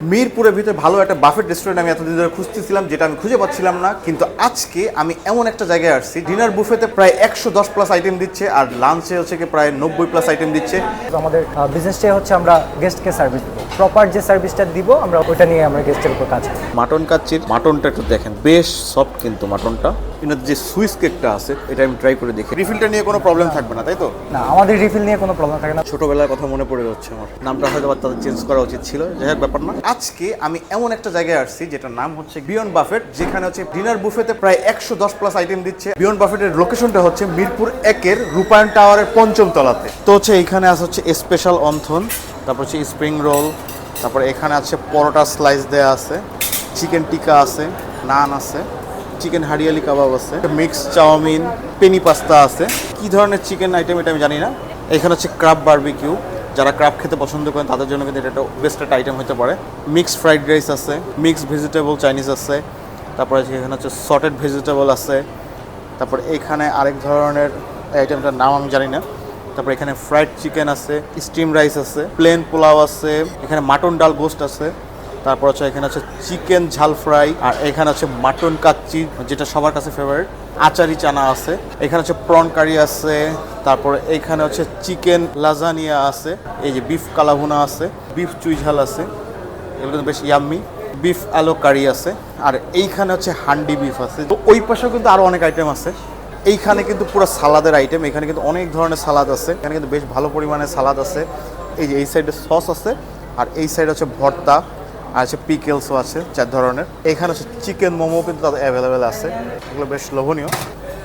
মিরপুরের ভিতরে ভালো একটা বাফেট রেস্টুরেন্ট আমি এতদিন ধরে খুঁজতেছিলাম, যেটা আমি খুঁজে পাচ্ছিলাম না। কিন্তু আজকে আমি এমন একটা জায়গায় আসছি ডিনার বুফেতে প্রায় একশো দশ প্লাস আইটেম দিচ্ছে, আর লাঞ্চে হচ্ছে কি প্রায় নব্বই প্লাস আইটেম দিচ্ছে। আমাদের বিজনেসটাই হচ্ছে আমরা গেস্টকে সার্ভিস দেবো। প্রপার যে সার্ভিসটা দিব আমরা ওটা নিয়ে আমরা গেস্টের উপর কাজ করি। মাটন কাচ্চির মাটনটা একটু দেখেন বেশ সফট কিন্তু মাটনটা কিন্তু যে সুইস কেকটা আছে এটা আমি ট্রাই করে দেখি। রিফিলটা নিয়ে কোনো প্রবলেম থাকবে না তাই তো? না আমাদের রিফিল নিয়ে কোনো প্রবলেম থাকে না। ছোটবেলার কথা মনে পড়ে যাচ্ছে আমার। নামটা হয়তো তাদের চেঞ্জ করা উচিত ছিল যাই হোক ব্যাপার না। আজকে আমি এমন একটা জায়গায় আসছি যেটার নাম হচ্ছে বিয়ন্ড বাফেট যেখানে হচ্ছে ডিনার বুফেতে প্রায় একশো দশ প্লাস আইটেম দিচ্ছে। বিয়ন্ড বাফেটের লোকেশনটা হচ্ছে মিরপুর একের রূপায়ণ টাওয়ারের পঞ্চম তলাতে। তো হচ্ছে এখানে আছে হচ্ছে স্পেশাল অন্থন তারপর হচ্ছে স্প্রিং রোল তারপরে এখানে আছে পরোটা স্লাইস দেয়া আছে চিকেন টিকা আছে নান আছে চিকেন হারিয়ালি কাবাব আছে মিক্স চাউমিন পেনি পাস্তা আছে। কি ধরনের চিকেন আইটেম এটা আমি জানি না। এখানে হচ্ছে ক্রাব বার্বিকিউ যারা ক্রাব খেতে পছন্দ করেন তাদের জন্য কিন্তু এটা একটা বেস্ট একটা আইটেম হতে পারে। মিক্স ফ্রাইড রাইস আছে মিক্স ভেজিটেবল চাইনিজ আছে, তারপরে এখানে হচ্ছে সটেড ভেজিটেবল আছে, তারপর এখানে আরেক ধরনের আইটেমটার নাম আমি জানি না। তারপর এখানে ফ্রাইড চিকেন আছে স্টিম রাইস আছে প্লেন পোলাও আছে, এখানে মাটন ডাল গোস্ট আছে, তারপর হচ্ছে এখানে আছে চিকেন ঝাল ফ্রাই আর এখানে আছে মাটন কাচ্চি, যেটা সবার কাছে ফেভারিট আচারি চানা আছে, এখানে হচ্ছে প্রন কারি আছে, তারপর এখানে হচ্ছে চিকেন লাজানিয়া আছে, এই যে বিফ কালাভুনা আছে বিফ চুই ঝাল আছে, এগুলো কিন্তু বেশ ইয়াম্মি বিফ আলো কারি আছে, আর এইখানে হচ্ছে হান্ডি বিফ আছে, তো ওই পাশেও কিন্তু আরও অনেক আইটেম আছে এইখানে কিন্তু পুরো সালাদের আইটেম এখানে কিন্তু অনেক ধরনের সালাদ আছে। এখানে কিন্তু বেশ ভালো পরিমাণে সালাদ আছে। এই যে এই সাইডে সস আছে, আর এই সাইডে হচ্ছে ভর্তা, আর হচ্ছে পিকেলসও আছে, চার ধরনের। এখানে হচ্ছে চিকেন মোমো কিন্তু তাদের অ্যাভেলেবেল আছে। এগুলো বেশ লোভনীয়।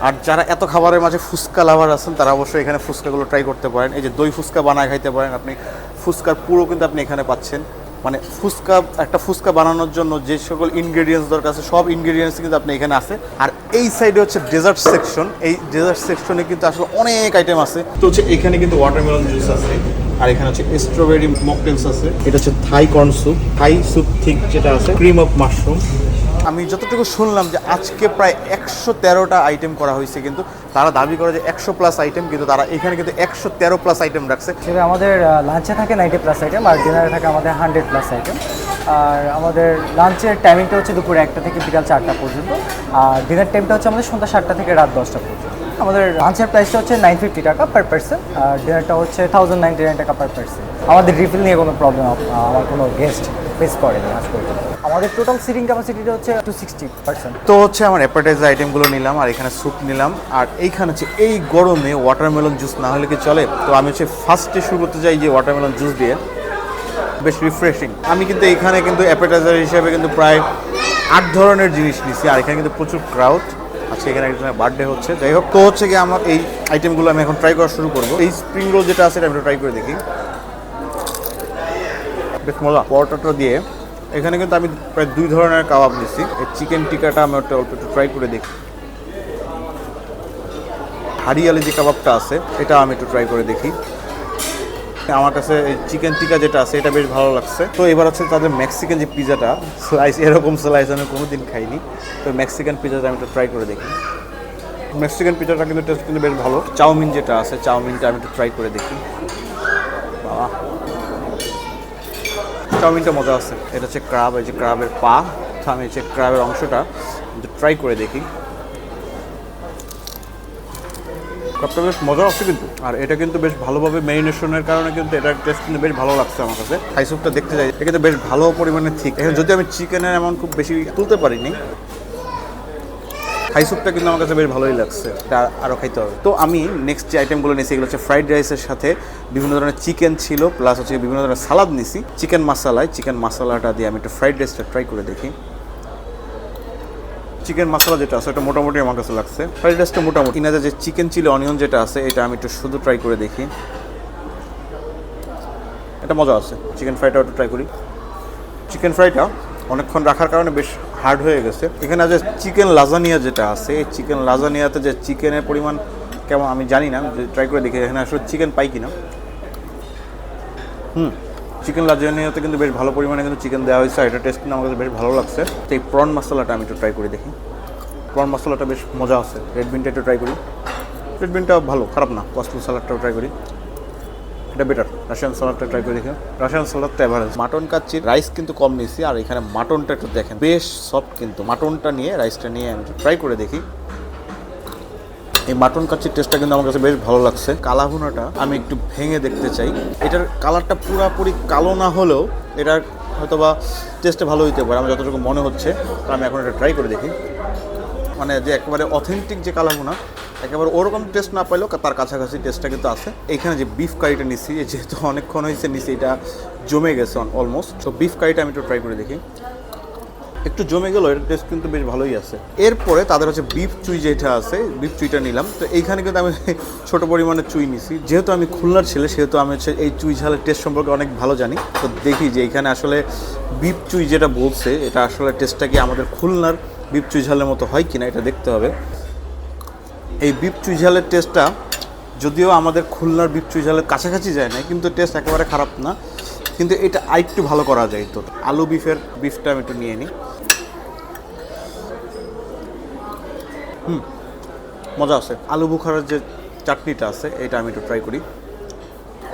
আর যারা এত খাবারের মাঝে ফুচকা লাভার আছেন, তারা অবশ্যই এখানে ফুচকাগুলো ট্রাই করতে পারেন। এই যে দই ফুচকা বানায় খাইতে পারেন আপনি। ফুচকার পুরো কিন্তু আপনি এখানে পাচ্ছেন। মানে ফুচকা, একটা ফুচকা বানানোর জন্য যে সকল ইনগ্রেডিয়েন্টস দরকার আছে, সব ইনগ্রেডিয়েন্টস কিন্তু আপনি এখানে আছে। আর এই সাইডে হচ্ছে ডেজার্ট সেকশন এই ডেজার্ট সেকশনে কিন্তু আসলে অনেক আইটেম আছে। তো হচ্ছে এখানে কিন্তু ওয়াটারমেলন জুস আছে আর এখানে হচ্ছে স্ট্রবেরি মকটেলস আছে। এটা হচ্ছে Thai corn soup Thai soup ঠিক যেটা আছে ক্রিম অফ মাশরুম আমি যতটুকু শুনলাম যে আজকে প্রায় একশো তেরোটা আইটেম করা হয়েছে কিন্তু তারা দাবি করে যে একশো প্লাস আইটেম কিন্তু তারা এখানে কিন্তু একশো তেরো প্লাস আইটেম রাখছে। আমাদের লাঞ্চে থাকে নাইনটি প্লাস আইটেম আর ডিনারে থাকে আমাদের হান্ড্রেড প্লাস আইটেম আর আমাদের লাঞ্চের টাইমিংটা হচ্ছে দুপুর একটা থেকে বিকাল চারটা পর্যন্ত। আর ডিনার টাইমটা হচ্ছে আমাদের সন্ধ্যা সাতটা থেকে রাত দশটা পর্যন্ত। আমাদের লাঞ্চের প্রাইসটা হচ্ছে নাইন ফিফটি টাকা পার পার্সন আর ডিনারটা হচ্ছে থাউজেন্ড নাইনটি নাইন টাকা পার পার্সন আমাদের রিফিল নিয়ে কোনো প্রবলেম আমার কোনো গেস্ট ফেস করেনি আজ পর্যন্ত। আমাদের টোটাল সিটিং ক্যাপাসিটিটা হচ্ছে টু সিক্সটি পার্সেন্ট তো হচ্ছে আমার অ্যাপাটাইজার আইটেমগুলো নিলাম, আর এখানে স্যুপ নিলাম, আর এইখানে হচ্ছে এই গরমে ওয়াটারমেলন জুস না হলে কি চলে? তো আমি হচ্ছে ফার্স্টে শুরু করতে চাই যে ওয়াটারমেলন জুস দিয়ে। বেশ রিফ্রেশিং আমি কিন্তু এখানে কিন্তু অ্যাপেটাইজার হিসেবে কিন্তু প্রায় আট ধরনের জিনিস নিছি, আর এখানে কিন্তু প্রচুর ক্রাউড আচ্ছা এখানে একজনের বার্থডে হচ্ছে। যাই হোক, তো হচ্ছে কি আমার এই আইটেমগুলো আমি এখন ট্রাই করা শুরু করব। এই স্প্রিং রোল যেটা আছে এটা আমি ট্রাই করে দেখি। বেশ মজা। পরোটাটা দিয়ে এখানে কিন্তু আমি প্রায় দুই ধরনের কাবাব এই চিকেন টিকাটা আমি একটা অল্প একটু ট্রাই করে দেখি। হারিয়ালি যে কাবাবটা আছে এটা আমি একটু ট্রাই করে দেখি। আমার কাছে চিকেন টিকা যেটা আছে, এটা বেশ ভালো লাগছে। তো এবার হচ্ছে তাদের মেক্সিকান যে পিজাটা স্লাইস এরকম স্লাইস আমি কোনোদিন খাইনি। তো মেক্সিকান পিজাটা আমি একটু ট্রাই করে দেখি। মেক্সিকান পিজাটা কিন্তু টেস্ট কিন্তু বেশ ভালো। চাউমিন যেটা আছে, চাউমিনটা আমি একটু ট্রাই করে দেখি। বাবা চাউমিনটা মজা আছে। এটা হচ্ছে ক্রাব এই যে ক্রাবের পা। আমি হচ্ছে ক্রাবের অংশটা ট্রাই করে দেখি। ক্রাবটা বেশ মজা আছে কিন্তু। আর এটা কিন্তু বেশ ভালোভাবে ম্যারিনেশনের কারণে কিন্তু এটার টেস্ট কিন্তু বেশ ভালো লাগছে আমার কাছে। হাই স্যুপটা দেখতে যাই, এটা কিন্তু বেশ ভালো পরিমাণে ঠিক এখানে যদি আমি চিকেনের এমন খুব বেশি তুলতে পারিনি হাই স্যুপটা কিন্তু আমার কাছে বেশ ভালোই লাগছে। এটা আরও খাইতে হবে। তো আমি নেক্সট যে আইটেমগুলো নিয়েছি, এগুলো হচ্ছে ফ্রাইড রাইসের সাথে বিভিন্ন ধরনের চিকেন ছিল প্লাস হচ্ছে বিভিন্ন ধরনের সালাদ নিছি চিকেন মশালায় চিকেন মশলাটা দিয়ে আমি একটু ফ্রাইড রাইসটা ট্রাই করে দেখি। চিকেন মশলা যেটা আছে এটা মোটামুটি আমার কাছে লাগছে। ফ্রাইড রাইসটা মোটামুটি। ইনাদের যে চিকেন চিলি অনিয়ন যেটা আছে, এটা আমি একটু শুধু ট্রাই করে দেখি। এটা মজা আছে। চিকেন ফ্রাইটাও একটু ট্রাই করি। চিকেন ফ্রাইটা অনেকক্ষণ রাখার কারণে বেশ হার্ড হয়ে গেছে। এখানে যে চিকেন লাজানিয়া যেটা আছে, এই চিকেন লাজানিয়াতে যে চিকেনের পরিমাণ কেমন আমি জানি না ট্রাই করে দেখি, এখানে আসলে চিকেন পাই কিনা। হুম। চিকেন লাজানিয়াতে কিন্তু বেশ ভালো পরিমাণে কিন্তু চিকেন দেওয়া হয়েছে এটা টেস্ট কিন্তু আমার বেশ ভালো লাগছে। তো এই প্রন মশলাটা আমি একটু ট্রাই করে দেখি। প্রন মশলাটা বেশ মজা আছে রেড বিনটা একটু ট্রাই করি। রেড বিনটা ভালো, খারাপ না কস্টল স্যালাডটাও ট্রাই করি। এটা বেটার রাশিয়ান সালাদটা ট্রাই করে দেখি। রাশিয়ান সালাদটা এভারেজ মাটন কাচ্ছি রাইস কিন্তু কম নিয়েছি, আর এখানে মাটনটা একটু দেখেন, বেশ সফট কিন্তু। মাটনটা নিয়ে রাইসটা নিয়ে আমি ট্রাই করে দেখি। এই মাটন কাচ্চির টেস্টটা কিন্তু আমার কাছে বেশ ভালো লাগছে। কালা ভুনাটা আমি একটু ভেঙে দেখতে চাই। এটার কালারটা পুরাপুরি কালো না হলেও এটার হয়তো বা টেস্টে ভালো হইতে পারে, আমার যতটুকু মনে হচ্ছে। তো আমি এখন এটা ট্রাই করে দেখি। মানে যে একেবারে অথেন্টিক যে কালাভুনা, একেবারে ওরকম টেস্ট না পাইলেও তার কাছাকাছি টেস্টটা কিন্তু আছে। এখানে যে বিফ কারিটা নিচ্ছি যেহেতু অনেকক্ষণ হয়েছে নিচ্ছি এটা জমে গেছে অলমোস্ট তো বিফ কারিটা আমি একটু ট্রাই করে দেখি। একটু জমে গেল, এর টেস্ট কিন্তু বেশ ভালোই আছে। এরপরে তাদের হচ্ছে বিফ চুই যেটা আছে বিফ চুইটা নিলাম। তো এইখানে কিন্তু আমি ছোট পরিমাণে চুই নিছি। যেহেতু আমি খুলনার ছেলে, সেহেতু আমি হচ্ছে এই চুই ঝালের টেস্ট সম্পর্কে অনেক ভালো জানি। তো দেখি যে এখানে আসলে বিফ চুই যেটা বলছে, এটা আসলে টেস্টটা কি আমাদের খুলনার বিফ চুই ঝালের মতো হয় কিনা, এটা দেখতে হবে। এই বিফ চুই ঝালের টেস্টটা যদিও আমাদের খুলনার বিফ চুই ঝালের কাছাকাছি যায় না কিন্তু টেস্ট একেবারে খারাপ না। কিন্তু এটা আরেকটু ভালো করা যায় তো। আলু বিফের বিফটা আমি একটু নিয়ে নিই। হুম, মজা আছে। আলু বুখারের যে চাটনিটা আছে, এটা আমি একটু ট্রাই করি।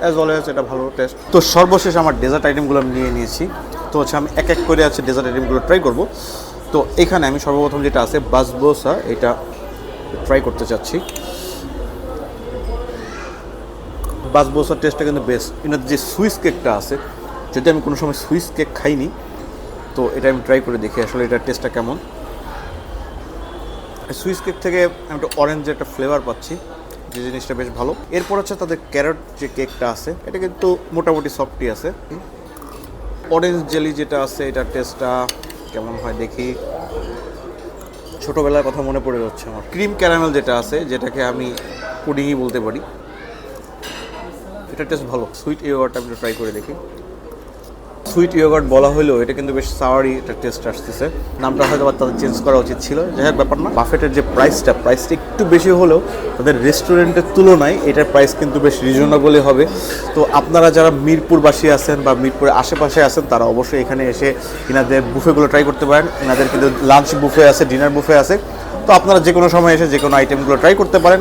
অ্যাজ অলওয়েজ এটা ভালো টেস্ট তো সর্বশেষ আমার ডেজার্ট আইটেমগুলো আমি নিয়ে নিয়েছি। তো হচ্ছে আমি এক এক করে আছে ডেজার্ট আইটেমগুলো ট্রাই করব। তো এখানে আমি সর্বপ্রথম যেটা আছে, বাসবোসা, এটা ট্রাই করতে চাচ্ছি। বাসবোসার টেস্টটা কিন্তু বেস্ট এনার যে সুইস কেকটা আছে, যদি আমি কোনো সময় সুইস কেক খাইনি, তো এটা আমি ট্রাই করে দেখি আসলে এটার টেস্টটা কেমন। সুইস কেক থেকে আমি একটা অরেঞ্জের একটা ফ্লেভার পাচ্ছি, যে জিনিসটা বেশ ভালো। এরপর হচ্ছে তাদের ক্যারট যে কেকটা আছে, এটা কিন্তু মোটামুটি সফটই আছে। অরেঞ্জ জেলি যেটা আছে, এটার টেস্টটা কেমন হয় দেখি। ছোটোবেলার কথা মনে পড়ে যাচ্ছে আমার। ক্রিম ক্যারামেল যেটা আছে, যেটাকে আমি পুডিংই বলতে পারি। এটা টেস্ট ভালো। সুইট ইয়োগার্টটা আমি ট্রাই করে দেখি। সুইট ইয়োগার্ট বলা হলেও এটা কিন্তু বেশ সাওয়ারি একটা টেস্ট আসতেছে। নামটা হয়তো বা তাদের চেঞ্জ করা উচিত ছিল। যাই হোক, ব্যাপার না। বাফেটের যে প্রাইসটা প্রাইসটা একটু বেশি হলেও তাদের রেস্টুরেন্টের তুলনায় এটার প্রাইস কিন্তু বেশ রিজনেবলই হবে। তো আপনারা যারা মিরপুরবাসী আছেন বা মিরপুরের আশেপাশে আছেন, তারা অবশ্যই এখানে এসে এনাদের বুফেগুলো ট্রাই করতে পারেন। এনাদের কিন্তু লাঞ্চ বুফে আছে ডিনার বুফে আছে। তো আপনারা যে কোনো সময় এসে যে কোনো আইটেমগুলো ট্রাই করতে পারেন।